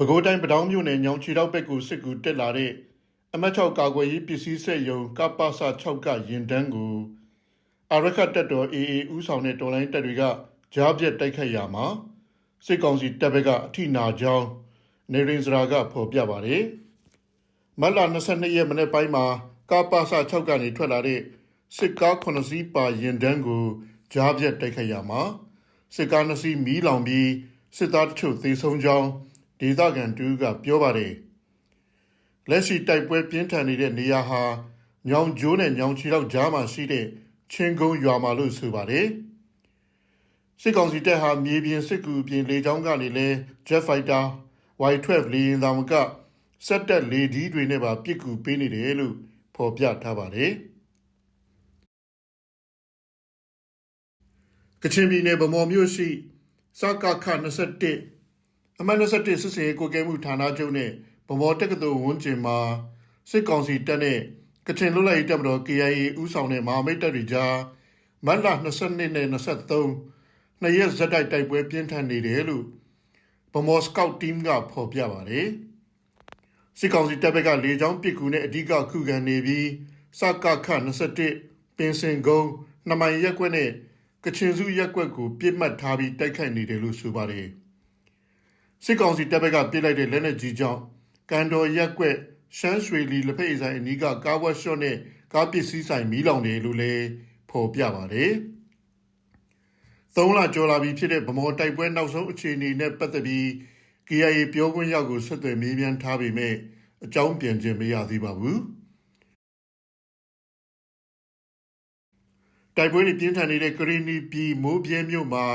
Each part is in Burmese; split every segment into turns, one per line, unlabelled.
ပဲခူးတိုင်းပတောင်းမြို့နယ်ညောင်ချီတော့ဘက်ကိုစစ်ကူတက်လာတဲ့အမတ်6ကာကွယ်ရေးပစ္စည်းဆက်ယုံကပ္ပစ6ကရင်တန်းကိုအာရခတ်တပ်တော် AA ဦးဆောင်တဲ့တော်လိုင်းတပ်တွေကကြားပြတ်တိုက်ခတ်ရမှာစစ်ကောင်စီတပ်ဘက်ကအထိနာကြောင်းနေရင်စရာကဖော်ပြပါတယ်မတ်လ22ရက်မနေ့ပိုင်းမှာကပ္ပစ6ကနေထွက်လာတဲ့စစ်ကား9စီးပါရင်တန်းကိုကြားပြတ်တိုက်ခတ်ရမှာစစ်ကား2စီးမီးလောင်ပြီးစစ်သားတချို့သေဆုံးကြောင်း ဒေသခံတူကပြောပါတယ်လက်ရှိတိုက်ပွဲပြင်းထန်နေတဲ့နေရာဟာညောင်ကျိုးနဲ့ညောင်ချီလောက်ကြားမှာရှိတဲ့ချင်းကုန်းရွာမှာလို့ဆိုပါတယ်စစ်ကောင်စီတပ်ဟာမြေပြင်စစ်ကူပြင်လေကြောင်းကနေလဲ Jet Fighter Y12 လေယာဉ်သာမကစက်တက်လေဒီတွေနဲ့ပါပစ်ကူပေးနေတယ်လို့ဖော်ပြထားပါတယ်ကချင်ပြည်နယ်ဗမော်မြို့ရှိစကခ21 အမှတ်21စစ်စင်ရေးကိုကဲမှုဌာနချုပ်နဲ့ဗမော်တက္ကသိုလ်ဝန်းကျင်မှာစစ်ကောင်စီတပ်နဲ့ကချင်လွတ်လပ်ရေးတပ်မတော် KIA ဦးဆောင်တဲ့မဟာမိတ်တပ်တွေကြားမတ်လ22နဲ့23နှစ်ရက်ဇက်တိုက်တိုက်ပွဲပြင်းထန်နေတယ်လို့ဗမော်စကောက်တင်းကဖော်ပြပါတယ်စစ်ကောင်စီတပ်ဘက်ကလေကြောင်းပစ်ကူနဲ့အဓိကခုခံနေပြီးစကခ21ပင်စင်ကုန်းနှမိုင်ရက်ကွက်နဲ့ကချင်စုရက်ကွက်ကိုပြစ်မှတ်ထားပြီးတိုက်ခိုက်နေတယ်လို့ဆိုပါတယ် စစ်ကောင်စီတပ်ဘက်ကပြစ်လိုက်တဲ့လက်နက်ကြီးကြောင့်ကန်တော်ရက်ကွက်ရှမ်းရွှေလီလက်ဖက်အဆိုင်အနီးကကားဝက်ရှော့နဲ့ကားပစ္စည်းဆိုင်မီးလောင်တယ်လို့လည်းဖော်ပြပါတယ်သုံးလကျော်လာပြီဖြစ်တဲ့ဗမော်တိုက်ပွဲနောက်ဆုံးအခြေအနေနဲ့ပတ်သက်ပြီး KIA ပြောခွင့်ရောက်ကိုဆက်သွယ်မေးမြန်းထားပေမဲ့အကြောင်းပြန်ခြင်းမရသေးပါဘူးတိုက်ပွဲတွေပြင်းထန်နေတဲ့ကရီနီပြည်မိုးပြဲမြို့မှာ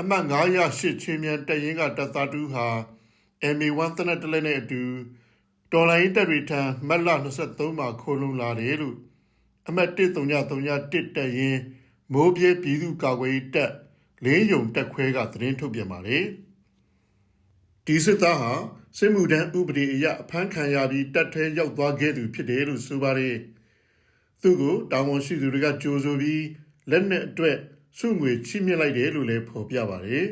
အမှတ်908ချင်းမြန်တရင်ကတပ်သားတူဟာ MA1 တနက်တလဲနဲ့အတူတော်လိုင်းတပ်တွေထံမတ်လ23မှာခိုးလုံလာတယ်လို့အမှတ်1331တပ်ရင်မိုးပြဲပြည်သူ့ကာကွယ်ရေးတပ်လင်းယုံတက်ခွဲကသတင်းထုတ်ပြန်ပါတယ်ဒီစစ်သားဟာစစ်မှုထမ်းဥပဒေအရအဖမ်းခံရပြီးတပ်ထဲရောက်သွားခဲ့သူဖြစ်တယ်လို့ဆိုပါတယ်သူ့ကိုတာဝန်ရှိသူတွေကကြိုးဆိုပြီးလက်နက်အတွက် စုငွေချိမြင့်လိုက်တယ်လို့လည်းဖော်ပြပါတယ်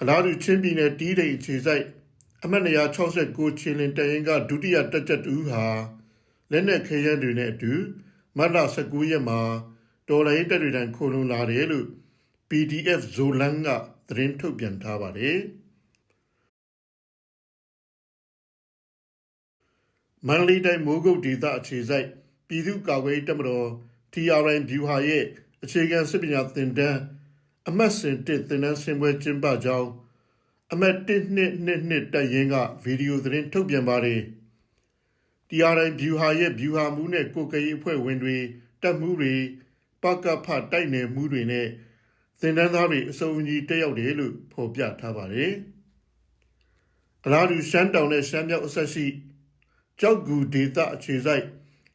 အလားတူချင်းပြည်နယ်တီးတိန်အခြေစိုက်အမှတ်169ချင်းလင်တရင်ကဒုတိယတက်ချက်တူဟာလက်နက်ခဲယမ်းတွေနဲ့အတူမတ်လ19ရက်မှာတော်လိုင်းတပ်တွေတန်းခိုလုံလာတယ်လို့ PDF ဇိုလန်ကသတင်းထုတ်ပြန်ထားပါတယ်မန္တလေးတိုင်းမိုးကုတ်ဒေသအခြေစိုက်ပြည်သူ့ကာကွယ်ရေးတပ်မတော် TRN ဗျူဟာရဲ့ အခြေခံစစ်ပညာသင်တန်းအမှတ်စဉ်1သင်တန်းဆင်ပွဲကျင်းပကြောင်းအမတ်1222တက်ရင်ကဗီဒီယိုသတင်းထုတ်ပြန်ပါတယ်။ TRN ဗျူဟာရဲ့ဗျူဟာမှုနဲ့ကိုကရေးအဖွဲ့ဝင်တွေတပ်မှုတွေပကဖတိုက်နယ်မှုတွေနဲ့သင်တန်းသားတွေအစုံကြီးတက်ရောက်တယ်လို့ဖော်ပြထားပါတယ်။အလားတူရှမ်းတောင်နဲ့ရှမ်းမြောက်အဆက်ရှိကြောက်ကူဒေသအခြေစိုက်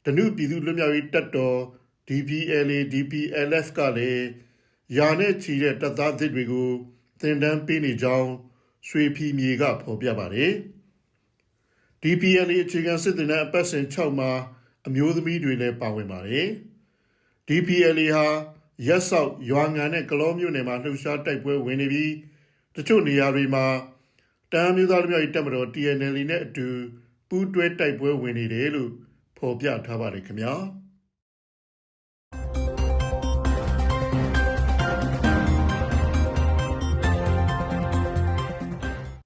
ဒနုပြည်သူလွတ်မြောက်ရေးတပ်တော် DPLA DPLF ကလည်းယာနဲ့ချီတဲ့တပ်သားသစ်တွေကိုသင်တန်းပေးနေကြောင်းရွှေဖီမြေကဖော်ပြပါတယ်။ DPLA အခြေခံစစ်တပ်အပတ်စဉ်6မှာအမျိုးသမီးတွေလည်းပါဝင်ပါတယ်။ DPLA ဟာရက်ဆောက်ရွာငံနဲ့ကလောမျိုးနယ်မှာလှုပ်ရှားတိုက်ပွဲဝင်နေပြီးတချို့နေရာတွေမှာတမ်းမျိုးသားလူမျိုးရေးတပ်မတော် TNL နဲ့အတူပူးတွဲတိုက်ပွဲဝင်နေတယ်လို့ဖော်ပြထားပါတယ်ခင်ဗျာ။